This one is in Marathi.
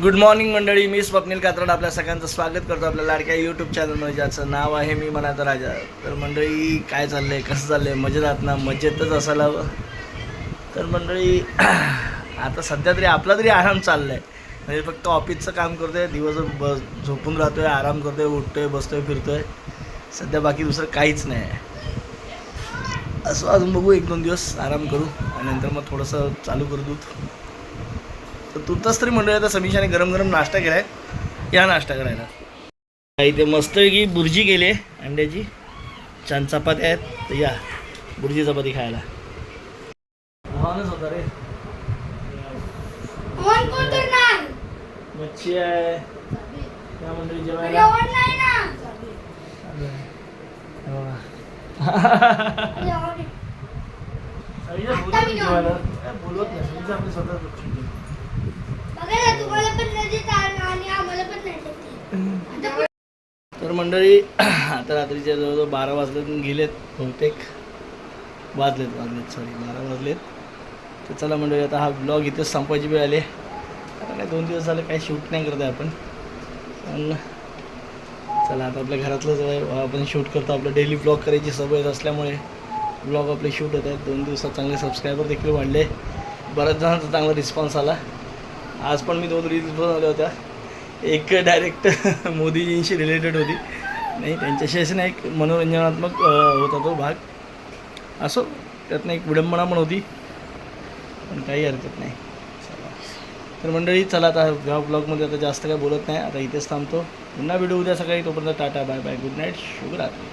गुड मॉर्निंग मंडळी. मी स्वप्नील कात्रड. आपल्या सगळ्यांचं स्वागत करतो आपल्या लाडक्या यूट्यूब चॅनलवर ज्याचं नाव आहे मी मनाचा राजा. तर मंडळी काय चाललंय? कसं चाललंय? मजेत आहात ना? मजेतच असायला हवं. तर मंडळी आता सध्या तरी आपला तरी आराम चाललाय. म्हणजे फक्त ऑफिसचं काम करतोय. दिवसभर बस झोपून राहतोय आराम करतोय उठतोय बसतोय फिरतोय. सध्या बाकी दुसरं काहीच नाही आहे. असं अजून बघू. एक दोन दिवस आराम करू आणि नंतर मग थोडंसं चालू करू दूध. तर तुर्तास तरी मंडळी आता समीशाने गरम गरम नाश्ता केलाय. या नाश्ता करायला. इथे मस्त की बुर्जी केली आहे अंड्याची. छान चपात्या आहेत. तर या बुर्जी चपाती खायला. आव्हानच होता रे. मच्छी आहे. त्या मंडळी जेवायला. बोलवत नाही तर मंडळी आता रात्रीच्या जवळजवळ बारा वाजले गेलेत बहुतेक. वाजलेत वाजलेत सॉरी बारा वाजलेत. तर चला मंडळी आता हा ब्लॉग इथेच संपायची वेळ आले आता काय दोन दिवस झाले काही शूट नाही करत आहे आपण. पण चला आता आपल्या घरातलंच आहे. आपण शूट करतो आपलं डेली ब्लॉग करायची सवय असल्यामुळे ब्लॉग आपले शूट होत आहेत. दोन दिवसात चांगले सबस्क्रायबर देखील वाढले. बऱ्याच जणांचा चांगला रिस्पॉन्स आला. आज पण मी दोन रील्स बनवल्या होत्या. एक डायरेक्ट मोदीजींशी रिलेटेड होती. नाही त्यांच्याशी असं नाही एक मनोरंजनात्मक होता तो भाग. असो त्यातनं एक विडंबना पण होती. पण काही हरकत नाही. चला. तर मंडळी चला आता ह्या ब्लॉगमध्ये आता जास्त काय बोलत नाही. आता इथेच थांबतो. पुन्हा व्हिडिओ उद्या सकाळी. तोपर्यंत tata bye bye. Good night शुभरात्री.